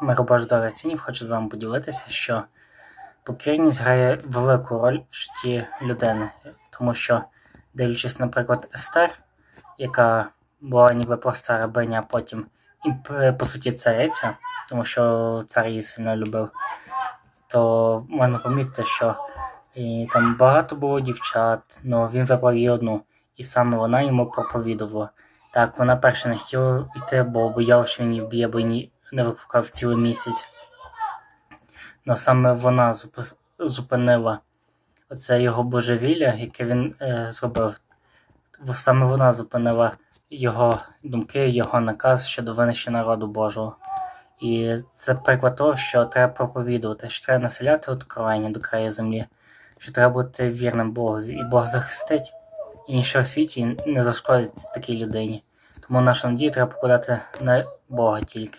Миробаш Дорацінів хочу з вами поділитися, що покірність грає велику роль в житті людини, тому що, дивлячись, наприклад, Естер, яка була ніби просто рабиня, а потім і по суті цариця, тому що цар її сильно любив, то можна помітити, що і там багато було дівчат, але він вибрав її одну, і саме вона йому проповідувала. Так, вона перша не хотіла йти, бо боялася, що він її вб'є, бо не викликав цілий місяць. Но саме вона зупинила оце його божевілля, яке він е, зробив. Саме вона зупинила його думки, його наказ щодо винищення народу Божого. І це приклад того, що треба проповідувати, що треба населяти откровення до краю землі, що треба бути вірним Богові, і Бог захистить, і нічого в світі не зашкодить такій людині. Тому нашу надію треба покладати на Бога тільки.